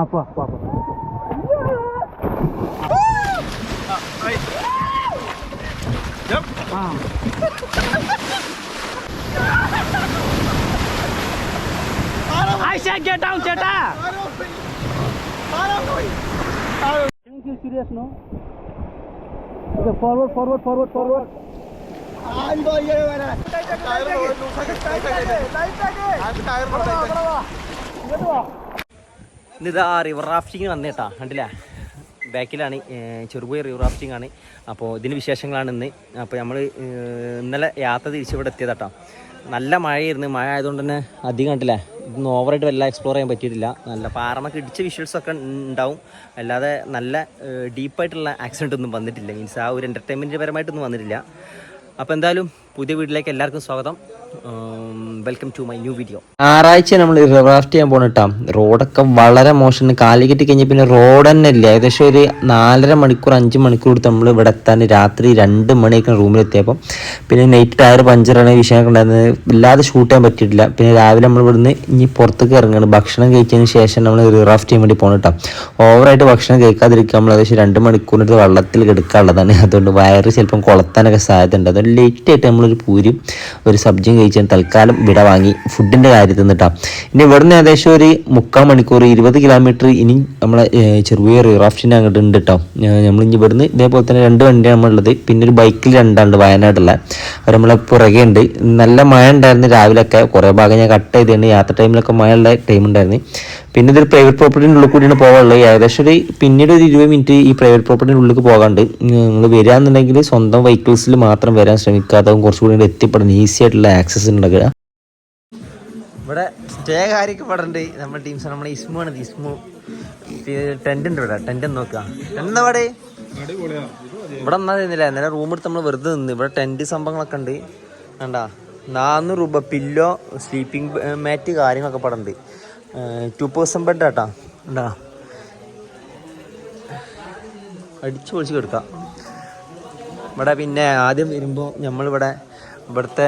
apa apa apa up right. Yep. Wow. I said get down, Cheta. Don't you serious, no? Okay, forward, forward, forward, forward. And boy, ये वाला. Tyre tyre tyre tyre tyre tyre tyre tyre tyre tyre tyre ഇതാ river rafting വന്നേട്ടാ. കണ്ടില്ല? ബാക്കിലാണ് ചെറുപോയ river rafting ആണ്. അപ്പോൾ ഇതിന് വിശേഷങ്ങളാണ് ഇന്ന്. അപ്പോൾ നമ്മൾ ഇന്നലെ യാത്ര തിരിച്ച് ഇവിടെ എത്തിയതാട്ടോ നല്ല മഴയായിരുന്നു. മഴ ആയതുകൊണ്ട് തന്നെ അധികം കണ്ടില്ല? ഇതൊന്നും ഓവറായിട്ട് വല്ല എക്സ്പ്ലോർ ചെയ്യാൻ പറ്റിയിട്ടില്ല. നല്ല പാറമൊക്കെ ഇടിച്ച വിഷ്വൽസ് ഒക്കെ ഉണ്ടാവും അല്ലാതെ നല്ല ഡീപ്പായിട്ടുള്ള ആക്സിഡന്റ് ഒന്നും വന്നിട്ടില്ല. മീൻസ് ആ ഒരു എന്റർടൈൻമെന്റ് പരമായിട്ടൊന്നും വന്നിട്ടില്ല. അപ്പോൾ എന്തായാലും പുതിയ വീട്ടിലേക്ക് എല്ലാവർക്കും സ്വാഗതം. വെൽക്കം വീഡിയോ ഞായറാഴ്ച നമ്മൾ റിവർ റാഫ്റ്റ് ചെയ്യാൻ പോണിട്ടാ റോഡൊക്കെ വളരെ മോശം കാലി കെട്ടി കഴിഞ്ഞ പിന്നെ റോഡ് തന്നെ ഇല്ല. ഏകദേശം ഒരു നാലര മണിക്കൂർ അഞ്ച് മണിക്കൂർ എടുത്ത് നമ്മൾ ഇവിടെ എത്താൻ രാത്രി രണ്ട് മണിയൊക്കെ റൂമിൽ എത്തിയപ്പോൾ പിന്നെ നൈറ്റ് ടയർ പഞ്ചറാണ് വിഷയമൊക്കെ ഉണ്ടായിരുന്നത്. ഇല്ലാതെ ഷൂട്ട് ചെയ്യാൻ പറ്റിയിട്ടില്ല. പിന്നെ രാവിലെ നമ്മൾ ഇവിടുന്ന് ഇനി പുറത്തേക്ക് ഇറങ്ങുകയാണ് ഭക്ഷണം കഴിച്ചതിന് ശേഷം നമ്മൾ റിവർ റാഫ്റ്റ് ചെയ്യാൻ വേണ്ടി പോണിട്ടാ ഓവറായിട്ട് ഭക്ഷണം കഴിക്കാതിരിക്കുക നമ്മൾ ഏകദേശം രണ്ട് മണിക്കൂറിനടുത്ത് വെള്ളത്തിൽ കിടക്കാനുള്ളതാണ്. അതുകൊണ്ട് വയറ് ചിലപ്പം കൊളത്താനൊക്കെ സാധ്യത ഉണ്ട് അതുകൊണ്ട് ലേറ്റ് ആയിട്ട് നമ്മളൊരു പൂരിയും ഒരു സബ്ജിയും കഴിച്ചാൽ തൽക്കാലം വിട വാങ്ങി ഫുഡിന്റെ കാര്യത്തിൽ നിന്നിട്ടാണ് ഇനി ഇവിടുന്ന് ഏകദേശം ഒരു മുക്കാൽ മണിക്കൂർ ഇരുപത് കിലോമീറ്റർ ഇനി നമ്മളെ ചെറുപുഴ റിറാഫ്റ്റിന് അങ്ങോട്ട് ഉണ്ട് കേട്ടോ നമ്മൾ ഇനി ഇവിടുന്ന് ഇതേപോലെ തന്നെ രണ്ട് വണ്ടിയാണ് നമ്മളുള്ളത്. പിന്നെ ഒരു ബൈക്കിൽ രണ്ടാണ്ട് വയനാടുള്ള അവർ നമ്മളെ പുറകെ ഉണ്ട്. നല്ല മഴ ഉണ്ടായിരുന്നു രാവിലെയൊക്കെ. കുറേ ഭാഗം ഞാൻ കട്ട് ചെയ്തിട്ടുണ്ട് യാത്ര ടൈമിലൊക്കെ മഴയുള്ള ടൈം ഉണ്ടായിരുന്നു. പിന്നെ ഇതൊരു പ്രൈവറ്റ് പ്രോപ്പർട്ടിന്റെ ഉള്ളിൽ കൂടിയാണ് പോകാനുള്ളത്. ഏകദേശം ഒരു പിന്നീട് ഒരു ഇരുപത് മിനിറ്റ് ഈ പ്രൈവറ്റ് പ്രോപ്പർട്ടിന്റെ ഉള്ളിലേക്ക് പോകാണ്ട് നിങ്ങൾ വരാന്നുണ്ടെങ്കിൽ സ്വന്തം വെഹിക്കിൾസിൽ മാത്രം വരാൻ ശ്രമിക്കാത്തതും കുറച്ചുകൂടി എത്തിപ്പെടാൻ ഈസി ആയിട്ടുള്ള ആക്സസ് ഉണ്ടാക്കുക ഇവിടെ സ്റ്റേ കാര്യമൊക്കെ പെടണ്ട് നമ്മുടെ ടീംസ് നമ്മുടെ ഇസ്മു ആണ്. ഇസ്മു ടെന്റ് ഉണ്ട് ഇവിടെ. ടെന്റ് നോക്കുക പാടേ ഇവിടെ? എന്നാ തന്നില്ല എന്നാലും റൂം എടുത്ത് നമ്മൾ വെറുതെ നിന്ന്. ഇവിടെ ടെന്റ് സംഭവങ്ങളൊക്കെ ഉണ്ട് കണ്ടാ? നാനൂറ് രൂപ പില്ലോ സ്ലീപ്പിംഗ് മാറ്റ് കാര്യങ്ങളൊക്കെ പടണ്ട് ടു പേഴ്സൺ ബെഡ് ആട്ടാ. ഉണ്ടാ അടിച്ചു പൊളിച്ച് കിടക്കാം. ഇവിടെ പിന്നെ ആദ്യം വരുമ്പോൾ നമ്മളിവിടെ ഇവിടുത്തെ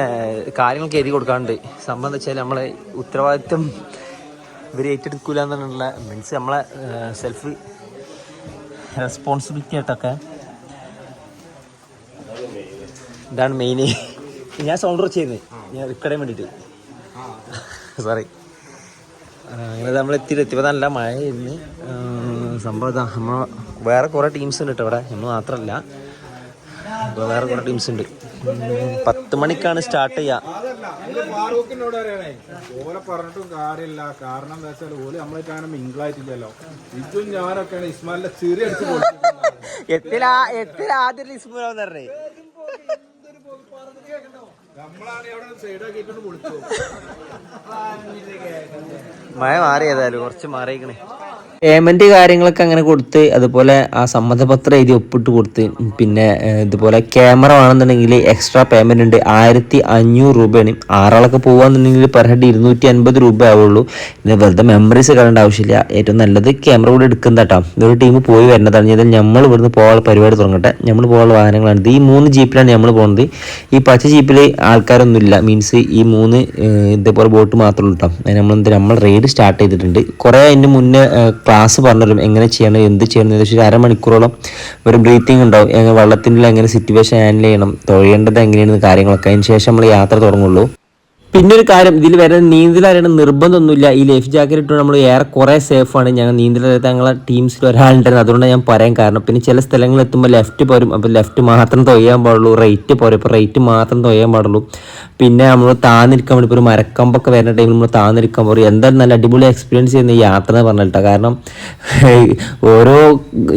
കാര്യങ്ങളൊക്കെ എഴുതി കൊടുക്കാറുണ്ട്. സംഭവം എന്താ വെച്ചാൽ നമ്മളെ ഉത്തരവാദിത്വം ഇവർ ഏറ്റെടുക്കൂല എന്നുള്ള മീൻസ് നമ്മളെ സെൽഫ് റെസ്പോൺസിബിലിറ്റി ആയിട്ടൊക്കെ ഇതാണ് മെയിൻ ഞാൻ സൗണ്ട് ചെയ്യുന്നത്. ഞാൻ റിക്കടാൻ വേണ്ടിയിട്ട് സോറി അങ്ങനെ നമ്മൾ എത്തി എത്തിയപ്പോൾ നല്ല മഴയായിരുന്നു. സംഭവം ഇതാ നമ്മൾ വേറെ കുറേ ടീംസ് ഉണ്ട് കേട്ടോ ഇവിടെ. നമ്മൾ മാത്രമല്ല ഇപ്പോൾ വേറെ കുറേ ടീംസ് ഉണ്ട്. പത്ത് മണിക്കാണ് സ്റ്റാർട്ട് ചെയ്യുക ഫാറൂഖിനോട് പറയണേ ഓലെ പറഞ്ഞിട്ടും കാര്യമില്ല. കാരണം എന്താ വെച്ചാൽ ഓൽ നമ്മളായിട്ട് അങ്ങനെ മിങ്കിളായിട്ടില്ലല്ലോ ഇതും ഞാനൊക്കെയാണ് ഇസ്മാലിന്റെ ചെറിയ അടിച്ച്. എത്തിലാ എത്തിലാ ആദ്യം ഇസ്മൂലാന്ന് പറഞ്ഞേ നമ്മളാണ് അവിടെ സൈഡാക്കിയിട്ടുണ്ട് പൊളിച്ചു മഴ മാറി ഏതായാലും കുറച്ച് മാറിയേക്കണേ പേയ്മെന്റ് കാര്യങ്ങളൊക്കെ അങ്ങനെ കൊടുത്ത് അതുപോലെ ആ സമ്മതപത്രം എഴുതി ഒപ്പിട്ട് കൊടുത്ത് പിന്നെ ഇതുപോലെ ക്യാമറ വേണമെന്നുണ്ടെങ്കിൽ എക്സ്ട്രാ പേയ്മെന്റ് ഉണ്ട്. ആയിരത്തി അഞ്ഞൂറ് രൂപയാണ്. ആറാളൊക്കെ പോകുകയാണെന്നുണ്ടെങ്കിൽ പെർ ഹെഡ് ഇരുന്നൂറ്റി അൻപത് രൂപ ആവുള്ളൂ പിന്നെ വെറുതെ മെമ്മറീസ് കാണേണ്ട ആവശ്യമില്ല. ഏറ്റവും നല്ലത് ക്യാമറ കൂടെ എടുക്കുന്ന കേട്ടോ ഇതൊരു ടീം പോയി വരുന്നതാണ്. ചെയ്താൽ നമ്മൾ ഇവിടുന്ന് പോകാനുള്ള പരിപാടി തുടങ്ങട്ടെ. നമ്മൾ പോകാനുള്ള വാഹനങ്ങളാണ് ഈ മൂന്ന് ജീപ്പിലാണ് നമ്മൾ പോകുന്നത് ഈ പച്ച ജീപ്പിൽ ആൾക്കാരൊന്നുമില്ല. മീൻസ് ഈ മൂന്ന് ഇതേപോലെ ബോട്ട് മാത്രമേ ഉള്ളൂ കേട്ടോ നമ്മൾ നമ്മൾ റെയ്ഡ് സ്റ്റാർട്ട് ചെയ്തിട്ടുണ്ട്. കുറേ അതിന്റെ മുന്നേ ക്ലാസ് പറഞ്ഞുതരും. എങ്ങനെ ചെയ്യണം എന്ത് ചെയ്യണം ഏകദേശം ഒരു അരമണിക്കൂറോളം ഒരു ബ്രീത്തിങ് ഉണ്ടാവും. വെള്ളത്തിന്റെ എങ്ങനെ സിറ്റുവേഷൻ ഹാൻഡിൽ ചെയ്യണം. തുഴയേണ്ടത് എങ്ങനെയാണ് കാര്യങ്ങളൊക്കെ. അതിന് ശേഷം നമ്മൾ യാത്ര തുടങ്ങുള്ളൂ. പിന്നെ ഒരു കാര്യം ഇതിൽ വരുന്ന നീന്തൽ അറിയണം നിർബന്ധമൊന്നുമില്ല. ഈ ലൈഫ് ജാക്കറ്റ് ഇട്ട് നമ്മൾ ഏറെ കുറേ സേഫാണ് ഞങ്ങൾ നീന്തൽ അറിയാത്ത ഞങ്ങളെ ടീംസിൽ ഒരാളുണ്ടായിരുന്നു. അതുകൊണ്ട് ഞാൻ പറയാൻ കാരണം. പിന്നെ ചില സ്ഥലങ്ങളിൽ എത്തുമ്പോൾ ലെഫ്റ്റ് പോരും. അപ്പോൾ ലെഫ്റ്റ് മാത്രം തൊയ്യാൻ പാടുള്ളൂ. റൈറ്റ് പോരും. ഇപ്പോൾ റൈറ്റ് മാത്രം തൊയ്യാൻ പാടുള്ളൂ. പിന്നെ നമ്മൾ താന്നിരിക്കാൻ വേണ്ടി ഇപ്പോൾ ഒരു മരക്കമ്പൊക്കെ വരുന്ന ടൈമിൽ നമ്മൾ താന്നിരിക്കാൻ പറയും എന്തായാലും നല്ല അടിപൊളി എക്സ്പീരിയൻസ് ചെയ്യുന്ന യാത്ര എന്ന് പറഞ്ഞിട്ടാ കാരണം ഓരോ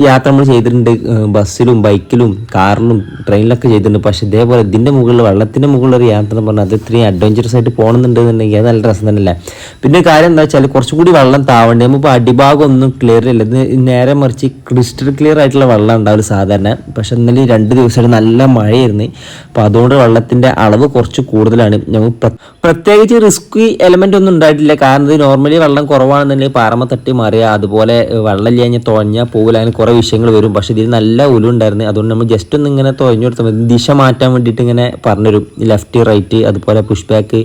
യാത്ര നമ്മൾ ചെയ്തിട്ടുണ്ട്. ബസ്സിലും ബൈക്കിലും കാറിലും ട്രെയിനിലൊക്കെ ചെയ്തിട്ടുണ്ട്. പക്ഷേ ഇതേപോലെ ഇതിന്റെ മുകളിൽ വെള്ളത്തിന്റെ മുകളിൽ ഒരു യാത്ര എന്ന് പറഞ്ഞാൽ അത് ഇത്രയും അഡ്വഞ്ചറസ് ആയിട്ട് പോകണമെന്നുണ്ടെന്നുണ്ടെങ്കിൽ അത് നല്ല രസം തന്നെയല്ലേ? പിന്നെ കാര്യം എന്താ വെച്ചാൽ കുറച്ചുകൂടി വെള്ളം താവണ്ടേ? നമ്മളിപ്പോൾ അടിഭാഗം ഒന്നും ക്ലിയർ ഇല്ല ഇത് നേരെ മറിച്ച് ക്രിസ്റ്റൽ ക്ലിയർ ആയിട്ടുള്ള വെള്ളം ഉണ്ടാവില്ല സാധാരണ. പക്ഷെ ഇന്നലെ രണ്ട് ദിവസമായിട്ട് നല്ല മഴയായിരുന്നു. അപ്പോൾ അതുകൊണ്ട് വെള്ളത്തിന്റെ അളവ് കുറച്ച് കൂടുതലാണ്. നമുക്ക് പ്രത്യേകിച്ച് റിസ്ക് എലമെന്റ് ഒന്നും ഉണ്ടായിട്ടില്ല. കാരണം ഇത് നോർമലി വെള്ളം കുറവാണെന്നുണ്ടെങ്കിൽ പാറമ തട്ടി മറിയുക അതുപോലെ വെള്ളം ഇല്ല കഴിഞ്ഞാൽ തുഴഞ്ഞാൽ പോകില്ല അങ്ങനെ കുറേ വിഷയങ്ങൾ വരും. പക്ഷെ ഇതിൽ നല്ല ഉലുണ്ടായിരുന്നു അതുകൊണ്ട് നമ്മൾ ജസ്റ്റ് ഒന്ന് ഇങ്ങനെ തുഴഞ്ഞു കൊടുത്താൽ മതി. ദിശ മാറ്റാൻ വേണ്ടിയിട്ട് ഇങ്ങനെ പറഞ്ഞുതരും. ലെഫ്റ്റ് റൈറ്റ് അതുപോലെ പുഷ് ബാക്ക്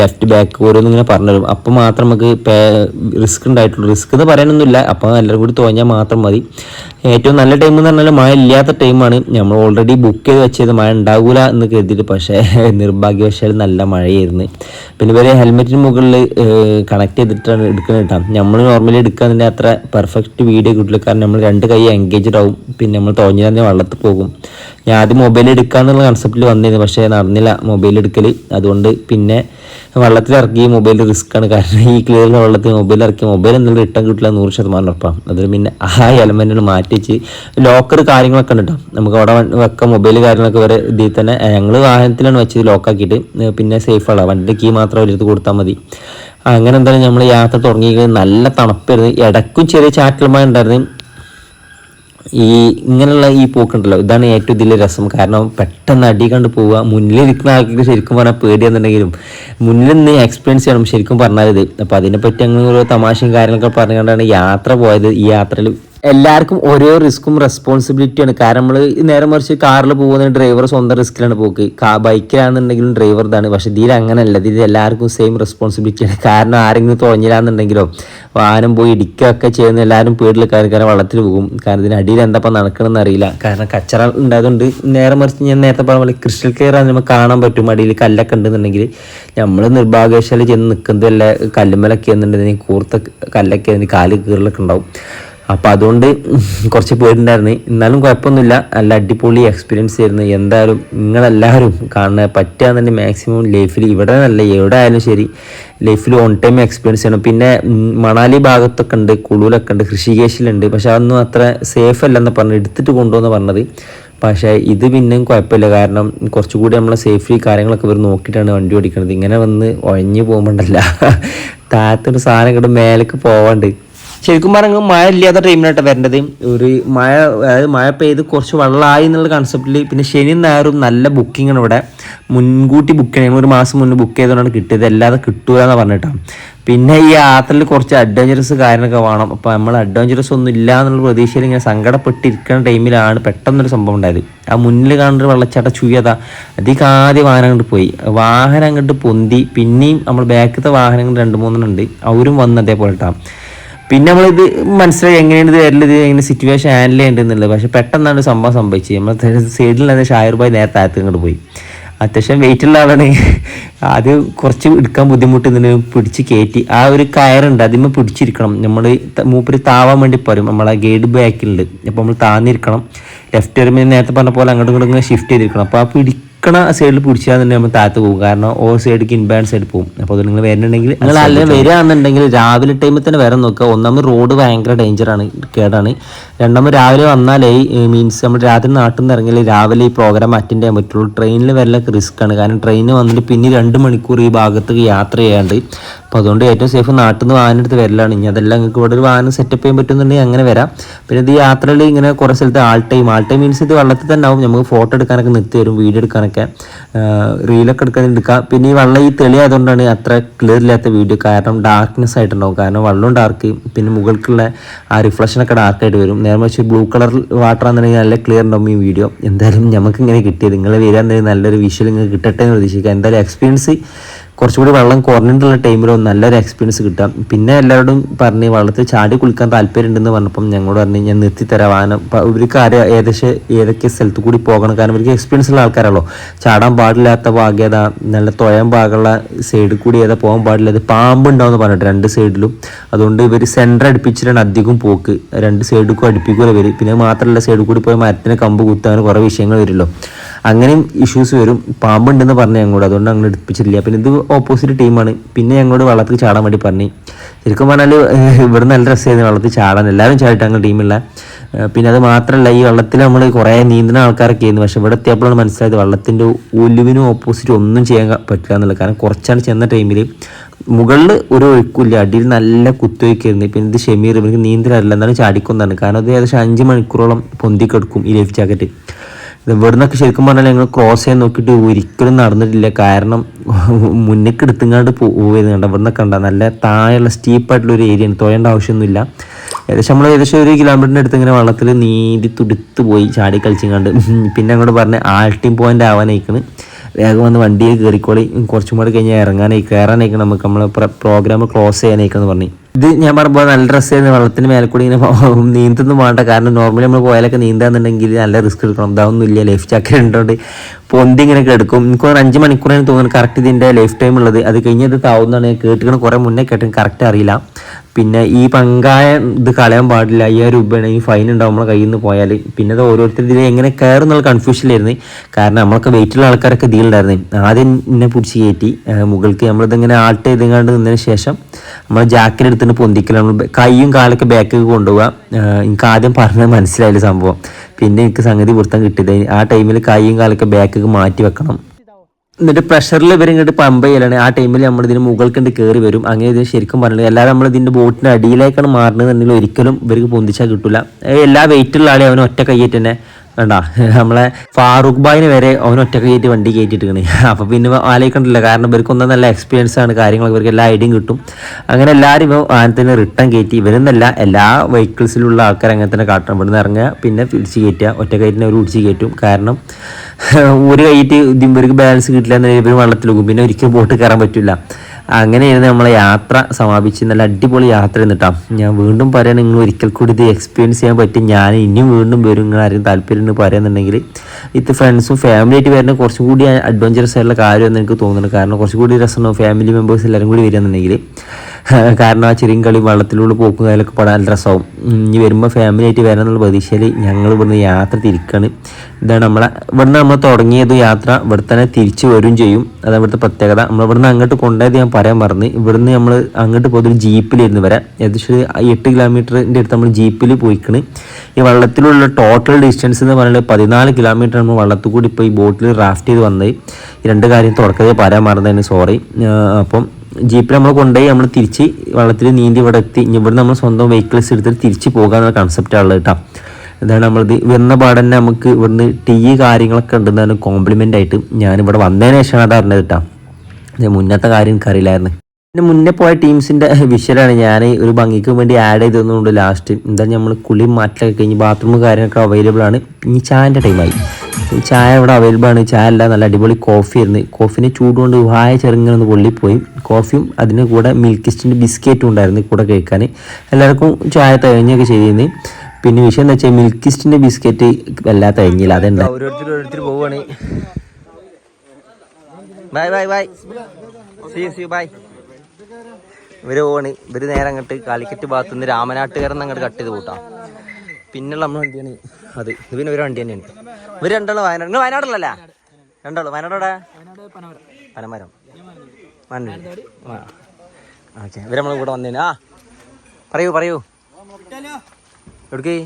ലെഫ്റ്റ് ബാക്ക് ഓരോന്നും ഇങ്ങനെ പറഞ്ഞുതരും. അപ്പോൾ മാത്രം നമുക്ക് റിസ്ക് ഉണ്ടായിട്ടുള്ളൂ. റിസ്ക് എന്ന് പറയാനൊന്നുമില്ല. അപ്പോൾ എല്ലാവരും കൂടി തോന്നിയാൽ മാത്രം മതി. ഏറ്റവും നല്ല ടൈം എന്ന് പറഞ്ഞാൽ മഴ ഇല്ലാത്ത ടൈമാണ് നമ്മൾ ഓൾറെഡി ബുക്ക് ചെയ്ത് വെച്ചത് മഴ ഉണ്ടാകില്ല എന്ന് കരുതിയിട്ട് പക്ഷേ നിർഭാഗ്യവശാൽ നല്ല മഴയായിരുന്നു. പിന്നെ വേറെ ഹെൽമെറ്റിന് മുകളിൽ കണക്ട് ചെയ്തിട്ടാണ് എടുക്കുന്നത് കേട്ടോ. നമ്മൾ നോർമലി എടുക്കാതിന്റെ അത്ര പെർഫെക്റ്റ് വീഡിയോ കിട്ടില്ല കാരണം നമ്മൾ രണ്ട് കൈ എൻഗേജ്ഡ് ആവും. പിന്നെ നമ്മൾ തോന്നി തന്നെ വെള്ളത്തിൽ പോകും. ഞാൻ ആദ്യം മൊബൈൽ എടുക്കുക എന്നുള്ള കൺസെപ്റ്റിൽ വന്നിരുന്നു പക്ഷേ നടന്നില്ല മൊബൈൽ എടുക്കൽ അതുകൊണ്ട് പിന്നെ വെള്ളത്തിൽ ഇറക്കി മൊബൈൽ റിസ്ക് ആണ്. കാരണം ഈ ക്ലിയറിൽ വെള്ളത്തിൽ മൊബൈൽ ഇറക്കി മൊബൈൽ എന്തെങ്കിലും റിട്ടേൺ കിട്ടില്ല നൂറ് ശതമാനം ഉറപ്പാണ് അതിൽ പിന്നെ ആ എലമെന്റിന് മാറ്റി ലോക്കർ കാര്യങ്ങളൊക്കെ ഉണ്ട് കേട്ടോ നമുക്ക് അവിടെ വെക്കാം മൊബൈൽ കാര്യങ്ങളൊക്കെ വരെ ഇതിൽ തന്നെ ഞങ്ങൾ വാഹനത്തിലാണ് വെച്ചത് ലോക്കാക്കിയിട്ട് പിന്നെ സേഫ് ആണ്. വണ്ടിയുടെ കീ മാത്രം ഒരു കൊടുത്താൽ മതി. അങ്ങനെ എന്തായാലും നമ്മൾ യാത്ര തുടങ്ങി നല്ല തണുപ്പായിരുന്നു. ഇടയ്ക്കും ചെറിയ ചാറ്റൽമഴ ഉണ്ടായിരുന്നു. ഈ ഇങ്ങനെയുള്ള ഈ പോക്കുണ്ടല്ലോ ഇതാണ് ഏറ്റവും ഇതിലെ രസം. കാരണം പെട്ടെന്ന് അടി കണ്ട് പോവുക മുന്നിലിരിക്കുന്ന ആൾക്ക് ശരിക്കും പറഞ്ഞാൽ പേടിയെന്നുണ്ടെങ്കിലും മുന്നിൽ നിന്ന് എക്സ്പീരിയൻസ് ചെയ്യണം. ശരിക്കും പറഞ്ഞാൽ ഇത്. അപ്പോൾ അതിനെപ്പറ്റി അങ്ങനെ ഓരോ തമാശയും കാര്യങ്ങളൊക്കെ പറഞ്ഞുകൊണ്ടാണ് യാത്ര പോയത്. ഈ യാത്രയിൽ എല്ലാവർക്കും ഓരോ റിസ്ക്കും റെസ്പോൺസിബിലിറ്റിയാണ് കാരണം നമ്മൾ നേരെ മറിച്ച് കാറിൽ പോകുന്ന ഡ്രൈവർ സ്വന്തം റിസ്ക്കിലാണ് പോക്ക്. ബൈക്കിലാണെന്നുണ്ടെങ്കിലും ഡ്രൈവർ ഇതാണ്. പക്ഷേ ഇതിൽ അങ്ങനെയല്ല ഇതിൽ എല്ലാവർക്കും സെയിം റെസ്പോൺസിബിലിറ്റിയാണ് കാരണം ആരെങ്കിലും തുഴഞ്ഞില്ലാന്നുണ്ടെങ്കിലോ വാഹനം പോയി ഇടിക്കുകയൊക്കെ ചെയ്യുന്ന എല്ലാവരും പേടിൽ കയറി കാരണം വള്ളത്തിൽ പോകും. കാരണം ഇതിന് അടിയിൽ എന്താപ്പം നടക്കണമെന്ന് അറിയില്ല. കാരണം കച്ചറ ഉണ്ടായതുകൊണ്ട് നേരെ മറിച്ച് ഞാൻ നേരത്തെ പറഞ്ഞ പോലെ ക്രിസ്റ്റൽ ക്ലിയർ ആണ് നമുക്ക് കാണാൻ പറ്റും. അടിയിൽ കല്ലൊക്കെ ഉണ്ടെന്നുണ്ടെങ്കിൽ നമ്മൾ നിർഭാഗ്യവശാൽ ചെന്ന് നിൽക്കുന്നതല്ല കല്ലുമലൊക്കെ എന്നുണ്ടെങ്കിൽ കൂർത്ത കല്ലൊക്കെ കാൽ കീറലൊക്കെ ഉണ്ടാവും. അപ്പം അതുകൊണ്ട് കുറച്ച് പേരുണ്ടായിരുന്നു. എന്നാലും കുഴപ്പമൊന്നുമില്ല. നല്ല അടിപൊളി എക്സ്പീരിയൻസ് ആയിരുന്നു. എന്തായാലും നിങ്ങളെല്ലാവരും കാണുന്ന പറ്റുകയെന്നുണ്ടെങ്കിൽ മാക്സിമം ലൈഫിൽ ഇവിടെ നല്ല എവിടെ ആയാലും ശരി ലൈഫിൽ ഓൺ ടൈം എക്സ്പീരിയൻസ് ചെയ്യണം പിന്നെ മണാലി ഭാഗത്തൊക്കെ ഉണ്ട് കുളൂലൊക്കെ ഉണ്ട് ഋഷികേശിലുണ്ട് പക്ഷെ അതൊന്നും അത്ര സേഫ് അല്ലെന്ന് പറഞ്ഞു എടുത്തിട്ട് കൊണ്ടുവന്ന് പറഞ്ഞത്. പക്ഷേ ഇത് പിന്നെയും കുഴപ്പമില്ല. കാരണം കുറച്ചുകൂടി നമ്മളെ സേഫ്റ്റി കാര്യങ്ങളൊക്കെ ഇവർ നോക്കിയിട്ടാണ് വണ്ടി ഓടിക്കുന്നത് ഇങ്ങനെ വന്ന് ഒഴഞ്ഞു പോകുമ്പോണ്ടല്ല. താഴത്തൊരു സാധനം ഇങ്ങോട്ട് മേലേക്ക് പോവാണ്ട്. ശരിക്കും പറഞ്ഞാൽ മഴ ഇല്ലാത്ത ടൈമിലായിട്ട് വരേണ്ടത്. ഒരു മഴ അതായത് മഴ പെയ്ത് കുറച്ച് വെള്ളമായി എന്നുള്ള കൺസെപ്റ്റിൽ പിന്നെ ശനിയും ഞായറും നല്ല ബുക്കിംഗ് ആണ് ഇവിടെ. മുൻകൂട്ടി ബുക്ക് ചെയ്യണം. ഒരു മാസം മുന്നേ ബുക്ക് ചെയ്തുകൊണ്ടാണ് കിട്ടിയത്. അല്ലാതെ കിട്ടുക എന്ന് പറഞ്ഞിട്ടാണ് പിന്നെ ഈ യാത്രയിൽ കുറച്ച് അഡ്വഞ്ചറസ് കാര്യങ്ങളൊക്കെ വേണം. അപ്പോൾ നമ്മൾ അഡ്വഞ്ചറസ് ഒന്നും ഇല്ല എന്നുള്ള പ്രതീക്ഷയിൽ ഇങ്ങനെ സങ്കടപ്പെട്ടിരിക്കുന്ന ടൈമിലാണ് പെട്ടെന്നൊരു സംഭവം ഉണ്ടായത്. ആ മുന്നിൽ കാണുന്ന ഒരു വെള്ളച്ചാട്ട ചുയത അധികം ആദ്യം വാഹനം അങ്ങോട്ട് പോയി. വാഹനം അങ്ങോട്ട് പൊന്തി. പിന്നെയും നമ്മൾ ബാക്കിലത്തെ വാഹനങ്ങൾ രണ്ട് മൂന്നെണ്ണം ഉണ്ട്. അവരും വന്ന് അതേപോലെ ഇട്ടാം പിന്നെ നമ്മളിത് മനസ്സിലായി എങ്ങനെയാണ് ഇത് വരൽ ഇത് എങ്ങനെ സിറ്റുവേഷൻ ഹാൻഡിൽ ചെയ്യേണ്ടതെന്നുള്ളത്. പക്ഷേ പെട്ടെന്നാണ് സംഭവം സംഭവിച്ചത്. നമ്മൾ സൈഡിൽ നിന്ന് ഷായർ ബായി നേരത്തെ അകത്ത് ഇങ്ങോട്ട് പോയി. അത്യാവശ്യം വെയിറ്റ് ഉള്ള ആളാണ്. അത് കുറച്ച് എടുക്കാൻ ബുദ്ധിമുട്ട് ഇതിന് പിടിച്ച് കയറ്റി ആ ഒരു കയറുണ്ട് അതിന്മേൽ പിടിച്ചിരിക്കണം. നമ്മൾ മൂപ്പര് താവാൻ വേണ്ടി പറയും നമ്മളെ ഗൈഡ് ബാക്കിലുണ്ട് അപ്പോൾ നമ്മൾ താന്നിരിക്കണം. ലെഫ്റ്റ് വരുമ്പോൾ നേരത്തെ പറഞ്ഞ പോലെ അങ്ങോട്ടും ഇങ്ങോട്ടും ഷിഫ്റ്റ് ചെയ്തിരിക്കണം. അപ്പോൾ ആ പിടിക്കണ സൈഡിൽ പിടിച്ചാൽ തന്നെ നമ്മൾ താഴത്ത് പോകും. കാരണം ഓ സൈഡിലേക്ക് ഇൻബാൻഡ് സൈഡ് പോകും അപ്പോൾ അത് നിങ്ങൾ വരണമെങ്കിൽ നിങ്ങൾ അല്ലെങ്കിൽ വരികയാണെന്നുണ്ടെങ്കിൽ രാവിലെ ടൈമിൽ തന്നെ വരാൻ നോക്കുക. ഒന്നാമത് റോഡ് ഭയങ്കര ഡേഞ്ചറാണ് കേടാണ്. രണ്ടാമത് രാവിലെ വന്നാലേ മീൻസ് നമ്മൾ രാത്രി നാട്ടിൽ നിന്ന് ഇറങ്ങിയാൽ രാവിലെ ഈ പ്രോഗ്രാം അറ്റൻഡ് ചെയ്യാൻ പറ്റുള്ളൂ. ട്രെയിനിൽ വരലൊക്കെ റിസ്ക് ആണ്. കാരണം ട്രെയിൻ വന്നിട്ട് പിന്നെ രണ്ട് മണിക്കൂർ ഈ ഭാഗത്തേക്ക് യാത്ര ചെയ്യാണ്ട്. അപ്പോൾ അതുകൊണ്ട് ഏറ്റവും സേഫ് നാട്ടിൽ നിന്ന് വാഹനം എടുത്ത് വരലാണ്. ഇനി അതെല്ലാം നിങ്ങൾക്ക് ഇവിടെ ഒരു വാഹനം സെറ്റപ്പ് ചെയ്യാൻ പറ്റുന്നുണ്ടെങ്കിൽ അങ്ങനെ വരാം. പിന്നെ ഇത് യാത്രയിൽ ഇങ്ങനെ കുറേ സ്ഥലത്ത് all time all time means ഇത് വെള്ളത്തിൽ തന്നെ ആവും. നമുക്ക് ഫോട്ടോ എടുക്കാനൊക്കെ നിർത്തി വരും വീഡിയോ എടുക്കാനൊക്കെ. റീലൊക്കെ എടുക്കാൻ എടുക്കാം പിന്നെ ഈ വെള്ളം ഈ തെളി ആയതുകൊണ്ടാണ് അത്ര ക്ലിയർ ഇല്ലാത്ത വീഡിയോ കാരണം ഡാർക്ക്നെസ് ആയിട്ടുണ്ടാവും കാരണം വെള്ളം ഡാർക്ക് പിന്നെ മുകൾക്കുള്ള ആ റിഫ്ലക്ഷനൊക്കെ ഡാർക്കായിട്ട് വരും. നേരെ മറിച്ച് ബ്ലൂ കളർ വാട്ടർ ആണെന്നുണ്ടെങ്കിൽ നല്ല ക്ലിയർ ഉണ്ടാവും ഈ വീഡിയോ എന്തായാലും നമുക്ക് ഇങ്ങനെ കിട്ടിയത്. നിങ്ങൾ വരാൻ നല്ലൊരു വിഷ്വൽ നിങ്ങൾക്ക് കിട്ടട്ടെ എന്ന് പ്രതീക്ഷിക്കുക എന്തായാലും എക്സ്പീരിയൻസ് കുറച്ചുകൂടി വെള്ളം കുറഞ്ഞിട്ടുള്ള ടൈമിലോ നല്ലൊരു എക്സ്പീരിയൻസ് കിട്ടാം. പിന്നെ എല്ലാവരോടും പറഞ്ഞ് വെള്ളത്തിൽ ചാടി കുളിക്കാൻ താല്പര്യമുണ്ടെന്ന് പറഞ്ഞപ്പം ഞങ്ങളോട് പറഞ്ഞ് ഞാൻ നിർത്തിത്തരാം. വാഹനം ഇവർക്ക് ആരും ഏകദേശം ഏതൊക്കെ സ്ഥലത്ത് കൂടി പോകണം. കാരണം ഇവർക്ക് എക്സ്പീരിയൻസ് ഉള്ള ആൾക്കാരാണല്ലോ. ചാടാൻ പാടില്ലാത്ത ഭാഗ്യത നല്ല തൊയാൻ ഭാഗമുള്ള സൈഡിൽ കൂടി ഏതാ പോകാൻ പാടില്ല. അത് പാമ്പ് ഉണ്ടാവുമെന്ന് പറഞ്ഞിട്ട് രണ്ട് സൈഡിലും അതുകൊണ്ട് ഇവർ സെന്റർ അടുപ്പിച്ചിട്ടാണ് അധികം പോക്ക്. രണ്ട് സൈഡിലും അടുപ്പിക്കൂല ഇവർ പിന്നെ മാത്രമല്ല സൈഡിൽ കൂടി പോയി മരത്തിന് കമ്പ് കുത്താൻ കുറേ വിഷയങ്ങൾ വരുമല്ലോ. അങ്ങനെയും ഇഷ്യൂസ് വരും. പാമ്പുണ്ടെന്ന് പറഞ്ഞു ഞങ്ങളോട്. അതുകൊണ്ട് അങ്ങനെ എടുപ്പിച്ചിട്ടില്ല. പിന്നെ ഇത് ഓപ്പോസിറ്റ് ടീമാണ് പിന്നെ ഞങ്ങളോട് വെള്ളത്തിൽ ചാടാൻ വേണ്ടി പറഞ്ഞു. ശരിക്കും പറഞ്ഞാൽ ഇവിടെ നല്ല രസമായിരുന്നു വെള്ളത്തിൽ ചാടാൻ. എല്ലാവരും ചാടിട്ട് ഞങ്ങൾ ടീമില്ല പിന്നെ അത് മാത്രമല്ല ഈ വെള്ളത്തിൽ നമ്മൾ കുറേ നീന്തുന്ന ആൾക്കാരൊക്കെ ആയിരുന്നു. പക്ഷെ ഇവിടെ എത്തിയപ്പോഴാണ് മനസ്സിലായത് വെള്ളത്തിന്റെ ഒലിവിനും ഓപ്പോസിറ്റ് ഒന്നും ചെയ്യാൻ പറ്റില്ല എന്നുള്ളത്. കാരണം കുറച്ചാണ് ചെന്ന ടൈമിൽ മുകളിൽ ഒരു ഒഴുക്കില്ല അടിയിൽ നല്ല കുത്തൊഴുക്കായിരുന്നു പിന്നെ ഇത് ഷെമീർ ഇവർക്ക് നീന്തലല്ല. എന്നാലും ചാടിക്കൊന്നാണ്. കാരണം അത് ഏകദേശം അഞ്ച് മണിക്കൂറോളം പൊന്തിക്കെടുക്കും കിടക്കും ഈ ലൈഫ് ജാക്കറ്റ്. ഇവിടുന്നൊക്കെ ശരിക്കും പറഞ്ഞാൽ ഞങ്ങൾ ക്രോസ് ചെയ്യാൻ നോക്കിയിട്ട് ഒരിക്കലും നടന്നിട്ടില്ല. കാരണം മുന്നേക്ക് എടുത്തുങ്ങാണ്ട് പോവുന്നത് കണ്ട? ഇവിടുന്നൊക്കെ കണ്ട? നല്ല താഴെയുള്ള സ്റ്റീപ്പ് ആയിട്ടുള്ള ഒരു ഏരിയയാണ് തോയേണ്ട ആവശ്യമൊന്നുമില്ല. ഏകദേശം നമ്മൾ ഏകദേശം ഒരു കിലോമീറ്ററിന്റെ അടുത്ത് ഇങ്ങനെ വള്ളത്തിൽ നീന്തി തുടുത്ത് പോയി ചാടി കളിച്ചിങ്ങാണ്ട്. പിന്നെ അങ്ങോട്ട് പറഞ്ഞ ആൾട്ടിം പോയിന്റ് ആവാനായിക്കണ്. വേഗം വന്ന് വണ്ടിയിൽ കയറിക്കോളി കുറച്ചും കൂടെ കഴിഞ്ഞാൽ ഇറങ്ങാനായി. കയറാനായിക്കണം നമുക്ക്. നമ്മളെ പ്രോഗ്രാം ക്ലോസ് ചെയ്യാനായിക്കെന്ന് പറഞ്ഞു. ഇത് ഞാൻ പറയുമ്പോൾ നല്ല ഡ്രസ്സായിരുന്നു വെള്ളത്തിന് മേലെ കൂടി ഇങ്ങനെ നീന്തുന്നു വേണ്ട കാരണം നോർമലി നമ്മൾ പോയാലൊക്കെ നീന്താന്നുണ്ടെങ്കിൽ നല്ല റിസ്ക് എടുക്കണം. ഇതാവൊന്നും ഇല്ല. ലൈഫ് ജാക്കറ്റ് ഉണ്ടോണ്ട് പൊന്തി ഇങ്ങനെ കിടക്കും. എനിക്ക് ഒരു അഞ്ച് മണിക്കൂറാണ് തോന്നുന്നത് കറക്റ്റ് ഇതിന്റെ ലൈഫ് ടൈം ഉള്ളത്. അത് കഴിഞ്ഞ് ഇത് താവുന്നതാണ് കേട്ടിക്കണ കുറേ മുന്നേ കേട്ടിട്ട് കറക്റ്റ് അറിയില്ല. പിന്നെ ഈ പങ്കായ ഇത് കളയാൻ പാടില്ല. അയ്യായിരം രൂപയാണ് ഈ ഫൈൻ ഉണ്ടാവും നമ്മളെ കയ്യിൽ നിന്ന് പോയാൽ പിന്നെ അത് ഓരോരുത്തർ ഇതിൽ എങ്ങനെ കയറും എന്നുള്ള കൺഫ്യൂഷനിലായിരുന്നു കാരണം നമ്മളൊക്കെ വെയിറ്റുള്ള ആൾക്കാരൊക്കെ ഇതിലുണ്ടായിരുന്നു ആദ്യം എന്നെ പിടിച്ച് കയറ്റി മുകൾക്ക് നമ്മളിതിങ്ങനെ ആൾട്ട് ചെയ്തുകൊണ്ട് നിന്നതിന് ശേഷം നമ്മൾ ജാക്കറ്റ് എടുത്തിട്ട് പൊന്തിക്കൽ നമ്മൾ കൈയും കാലൊക്കെ ബാക്കിൽ കൊണ്ടുപോവുക എനിക്ക് ആദ്യം പറഞ്ഞത് മനസ്സിലായില്ല സംഭവം. പിന്നെ എനിക്ക് സംഗതി വൃത്തം കിട്ടിയത്. ആ ടൈമിൽ കൈയും കാലൊക്കെ ബാക്കിൽ മാറ്റി വെക്കണം. എന്നിട്ട് പ്രഷറിൽ ഇവർ ഇങ്ങോട്ട് പമ്പ് ചെയ്യലാണ്. ആ ടൈമിൽ നമ്മൾ ഇതിന് മുകൾക്കുണ്ട് കയറി വരും. അങ്ങനെ ഇതിന് ശരിക്കും പറഞ്ഞത് എല്ലാവരും നമ്മൾ ഇതിന്റെ ബോട്ടിന്റെ അടിയിലേക്കാണ് മാറണതെന്നുണ്ടെങ്കിൽ ഒരിക്കലും ഇവർക്ക് പൊന്തിച്ചാൽ കിട്ടില്ല എല്ലാ വെയിറ്റുള്ള ആളെ അവൻ ഒറ്റ കൈയ്യേറ്റ് തന്നെ വേണ്ട നമ്മളെ ഫാറൂഖ് ഭായിന് വരെ അവൻ ഒറ്റയ്ക്ക് കയറ്റി വണ്ടി കയറ്റിയിട്ടാണ് അപ്പോൾ പിന്നെ ആലോചിക്കണ്ടല്ലോ കാരണം ഇവർക്ക് ഒന്നും നല്ല എക്സ്പീരിയൻസ് ആണ് കാര്യങ്ങളൊക്കെ ഇവർക്ക് എല്ലാ ഐഡിയും കിട്ടും. അങ്ങനെ എല്ലാവരും ഇപ്പോൾ ആനത്തിന് റിട്ടേൺ കയറ്റി. ഇവരെന്നല്ല എല്ലാ വെഹിക്കിൾസിലുള്ള ആൾക്കാർ അങ്ങനെ തന്നെ കാട്ടണം ഇവിടുന്ന് ഇറങ്ങുക പിന്നെ പിടിച്ച് കയറ്റുക. ഒറ്റ കയറ്റിനെ ഒരു പിടിച്ച് കയറ്റും. കാരണം ഒരു കയറ്റി ഇവർക്ക് ബാലൻസ് കിട്ടില്ല എന്നാൽ ഇവർ വെള്ളത്തിലൊക്കും. പിന്നെ ഒരിക്കലും ബോട്ട് കയറാൻ പറ്റില്ല. അങ്ങനെയായിരുന്നു നമ്മളെ യാത്ര സമാപിച്ച്. നല്ല അടിപൊളി യാത്ര എന്നിട്ടാ ഞാൻ വീണ്ടും പറയാൻ നിങ്ങൾ ഒരിക്കൽ കൂടി ഇത് എക്സ്പീരിയൻസ് ചെയ്യാൻ പറ്റും. ഞാൻ ഇനിയും വീണ്ടും വരും. നിങ്ങൾ ആരും താല്പര്യം ഉണ്ട് പറയുന്നുണ്ടെങ്കിൽ ഇത് ഫ്രണ്ട്സും ഫാമിലി ആയിട്ട് വരുന്ന കുറച്ചും കൂടി അഡ്വഞ്ചറസ് ആയിട്ടുള്ള കാര്യമെന്ന് എനിക്ക് തോന്നുന്നുണ്ട്. കാരണം കുറച്ചും കൂടി രസമുണ്ടാവും. ഫാമിലി മെമ്പേഴ്സ് എല്ലാവരും കൂടി വരികയെന്നുണ്ടെങ്കിൽ കാരണം ആ ചെറിയ കളി വെള്ളത്തിലൂടെ പോക്കും കാലൊക്കെ പെടാൻ നല്ല രസമാവും. ഇനി വരുമ്പോൾ ഫാമിലി ആയിട്ട് വരാൻ എന്നുള്ള പ്രതീക്ഷയിൽ ഞങ്ങൾ ഇവിടുന്ന് യാത്ര തിരിക്കാണ്. ഇതാണ് നമ്മളെ ഇവിടുന്ന് നമ്മൾ തുടങ്ങിയത് യാത്ര ഇവിടെ തന്നെ തിരിച്ചു വരും ചെയ്യും. അതാണ് ഇവിടുത്തെ പ്രത്യേകത. നമ്മൾ ഇവിടുന്ന് അങ്ങോട്ട് കൊണ്ടുപോയത് ഞാൻ പറയാൻ മറന്ന്. ഇവിടുന്ന് നമ്മൾ അങ്ങോട്ട് പോയത് ജീപ്പിലിരുന്ന് വരാം ഏകദേശം എട്ട് കിലോമീറ്ററിന്റെ അടുത്ത് നമ്മൾ ജീപ്പിൽ പോയിക്കണ്. ഈ വള്ളത്തിലുള്ള ടോട്ടൽ ഡിസ്റ്റൻസ് എന്ന് പറയുന്നത് പതിനാല് കിലോമീറ്റർ നമ്മൾ വള്ളത്തിൽ കൂടി ഇപ്പോൾ ഈ ബോട്ടിൽ റാഫ്റ്റ് ചെയ്ത് വന്നത്. ഈ രണ്ട് കാര്യം തുടക്കത്തിൽ പറയാൻ മറന്നതിന് സോറി അപ്പം ജീപ്പിൽ നമ്മൾ കൊണ്ടുപോയി നമ്മൾ തിരിച്ച് വെള്ളത്തിൽ നീന്തി ഇവിടെ എത്തി. ഇവിടെ നമ്മൾ സ്വന്തം വെഹിക്കിൾസ് എടുത്തിട്ട് തിരിച്ച് കൺസെപ്റ്റ് ആണുള്ളത് കേട്ടോ. ഇതാണ് നമ്മളിത് വരുന്ന പാടന്നെ നമുക്ക് ഇവിടുന്ന് ടീ കാര്യങ്ങളൊക്കെ ഉണ്ടെന്നാണ് കോംപ്ലിമെന്റ് ആയിട്ട് ഞാനിവിടെ വന്നതിന് ശേഷമാണ് അത് അറിഞ്ഞത് കേട്ടോ. മുന്നത്തെ കാര്യം എനിക്കറിയില്ലായിരുന്നു. പിന്നെ മുന്നേ പോയ ടീംസിന്റെ വിഷയമാണ് ഞാൻ ഒരു ഭംഗിക്ക് വേണ്ടി ആഡ് ചെയ്ത് തന്നുകൊണ്ട് ലാസ്റ്റ് എന്താ നമ്മൾ കുളി മാറ്റലൊക്കെ കഴിഞ്ഞ് ബാത്റൂം കാര്യങ്ങളൊക്കെ അവൈലബിൾ ആണ്. ഇനി ചാന്റെ ടൈമായി ചായ ഇവിടെ അവൈലബിൾ ആണ്. ചായ അല്ല നല്ല അടിപൊളി കോഫി ആയിരുന്നു. കോഫിനെ ചൂടുകൊണ്ട് വായ ചെറുങ്ങനെ ഒന്ന് പൊള്ളിപ്പോയി കോഫിയും അതിന് കൂടെ മിൽക്ക് ഇസ്റ്റിന്റെ ബിസ്ക്കറ്റും ഉണ്ടായിരുന്നു കൂടെ കഴിക്കാൻ. എല്ലാവർക്കും ചായ തകഞ്ഞൊക്കെ ചെയ്തിരുന്നു. പിന്നെ വിഷയം എന്താ വെച്ചാൽ മിൽക്ക് ഇസ്റ്റിന്റെ ബിസ്ക്കറ്റ് വല്ലാത്ത തകഞ്ഞില്ല അതുണ്ട് ഓരോരുത്തർ ഓരോരുത്തർ പോവാണ്. ബൈ ബൈ ബൈ ബൈ ഇവർ പോവാണ്. ഇവർ നേരെ അങ്ങോട്ട് കാലിക്കറ്റ് ഭാഗത്തുനിന്ന് രാമനാട്ടുകാരൻ അങ്ങോട്ട് കട്ട് ചെയ്ത് കൂട്ടാം പിന്നുള്ള നമ്മൾ വണ്ടിയാണ്. അത്. ഇത് പിന്നെ ഒരു വണ്ടി തന്നെയാണ്. ഇവർ രണ്ടാളും വയനാട്. നിങ്ങൾ വയനാട്ടിലല്ലേ രണ്ടാളും. വയനാടോടെ പനമരം. ആ. ഓക്കെ. ഇവർ നമ്മളെ കൂടെ വന്നേന്. ആ. പറയൂ പറയൂ. എവിടേക്ക്?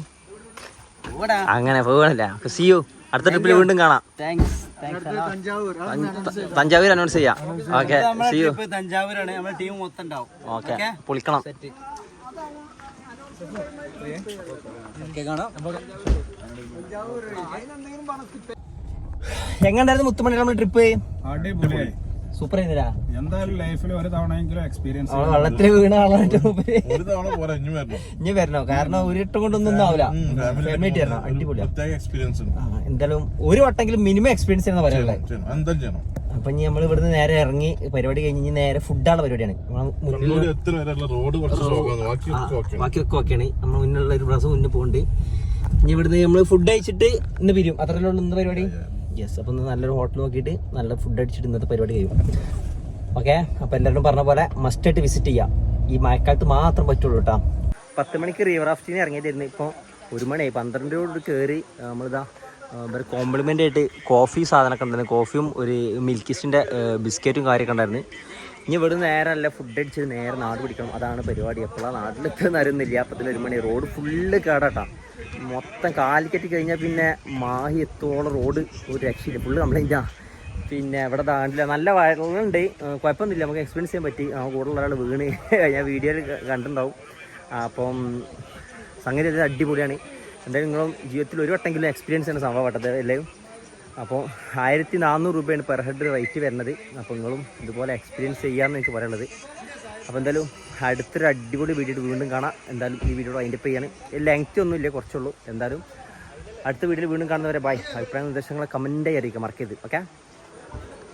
അങ്ങനെ പോകണില്ല സിയു അടുത്ത ട്രിപ്പിൽ വീണ്ടും കാണാം. തഞ്ചാവൂർ അനൗൺസ് ചെയ്യാം. ഓക്കെ സിയു തഞ്ചാവൂരാണ്. നമ്മുടെ ടീം മൊത്തം ഉണ്ടാവും. ഓക്കെ പൊളിക്കണം. എങ്ങണ്ടായിരുന്നു മുത്തുമണി നമ്മൾ ട്രിപ്പ് അടിപൊളിയായി. സൂപ്പർ ആയിരുന്നില്ല. എന്തായാലും ലൈഫിൽ ഒരു തവണയെങ്കിലും എക്സ്പീരിയൻസ് വെള്ളത്തിൽ വീണ ആളായിട്ട് ഒരു തവണ പോരാ ഇനി വരണം. ഇനി വരണോ? കാരണം ഒരു ഇട്ടം കൊണ്ടൊന്നും ആവില്ല ഫാമിലി വരണം. അടിപൊളിയാ. എക്സ്പീരിയൻസ് എന്തായാലും ഒരു വട്ടെങ്കിലും മിനിമം എക്സ്പീരിയൻസ് എന്ന് പറയാനുള്ളത്. അപ്പൊ ഇനി നമ്മൾ ഇവിടുന്ന് നേരെ ഇറങ്ങി പരിപാടി കഴിഞ്ഞ് നേരെ ഫുഡാണ് പരിപാടിയാണ്. ബാക്കിയൊക്കെ ഓക്കെയാണ് നമ്മൾ മുന്നിലുള്ള ഒരു പ്രാവശ്യം മുന്നേ പോകുന്നുണ്ട് ഇനി ഇവിടുന്ന് നമ്മൾ ഫുഡ് അയച്ചിട്ട് ഇന്ന് പിരിയും അത്രയുള്ള ഇന്ന് പരിപാടി. യെസ് അപ്പൊ നല്ലൊരു ഹോട്ടൽ നോക്കിയിട്ട് നല്ല ഫുഡ് അടിച്ചിട്ട് ഇന്നത്തെ പരിപാടി കഴിയും. ഓക്കെ അപ്പൊ എല്ലാവരും പറഞ്ഞ പോലെ മസ്റ്റ് ആയിട്ട് വിസിറ്റ് ചെയ്യാം. ഈ മഴക്കാലത്ത് മാത്രം പറ്റുള്ളൂ കേട്ടോ. പത്ത് മണിക്ക് റിവർ റാഫ്റ്റിന് ഇറങ്ങിയതായിരുന്നു. ഇപ്പോൾ ഒരു മണിയായി. പന്ത്രണ്ടോട് കയറി നമ്മളിതാ ഒരു കോംപ്ലിമെന്റ് ആയിട്ട് കോഫി സാധനമൊക്കെ ഉണ്ടായിരുന്നു. കോഫിയും ഒരു മിൽക്കിസ്റ്റിന്റെ ബിസ്ക്കറ്റും കാര്യമൊക്കെ ഉണ്ടായിരുന്നു. ഇനി ഇവിടെ നേരെ അല്ല ഫുഡ് അടിച്ചിട്ട് നേരെ നാട് പിടിക്കണം. അതാണ് പരിപാടി. എപ്പോഴാണ് നാട്ടിലെത്തുന്ന അറിയുന്നില്ല അപ്പത്തിന് ഒരു മണി റോഡ് ഫുള്ള് കേടാട്ടാ മൊത്തം കാലിക്കറ്റ് കഴിഞ്ഞാൽ പിന്നെ മാഹി എത്തോളം റോഡ് ഒരു രക്ഷയില്ല. ഫുള്ള് കംപ്ലൈന്റാ പിന്നെ ഇവിടെ താണ്ടില്ല നല്ല ഏഹ് കുഴപ്പമൊന്നുമില്ല. നമുക്ക് എക്സ്പീരിയൻസ് ചെയ്യാൻ പറ്റി. ആ കൂടുതൽ ഒരാൾ വീണ്. ഞാൻ വീഡിയോയിൽ കണ്ടിട്ടുണ്ടാവും. അപ്പം സംഗതി അത് അടിപൊളിയാണ്. എന്തായാലും നിങ്ങളും ജീവിതത്തിൽ ഒരു വട്ടെങ്കിലും എക്സ്പീരിയൻസ് ആണ് സംഭവം പെട്ടത് എല്ലാവരും. അപ്പോൾ ആയിരത്തി നാനൂറ് രൂപയാണ് പെർ ഹെഡ് റേറ്റ് വരുന്നത്. അപ്പോൾ നിങ്ങളും ഇതുപോലെ എക്സ്പീരിയൻസ് ചെയ്യാമെന്ന് എനിക്ക് പറയുന്നത് അപ്പോൾ എന്തായാലും അടുത്തൊരു അടിപൊളി വീഡിയോ വീണ്ടും കാണാം. എന്തായാലും ഈ വീഡിയോ അതിന്റെ ചെയ്യാണ്. ലെങ്ത് ഒന്നും ഇല്ല കുറച്ചുള്ളൂ. എന്തായാലും അടുത്ത വീഡിയോയിൽ വീണ്ടും കാണുന്നവരെ ബൈ അഭിപ്രായ നിർദ്ദേശങ്ങളെ കമന്റായി അറിയിക്കാം മറക്കരുത്. ഓക്കെ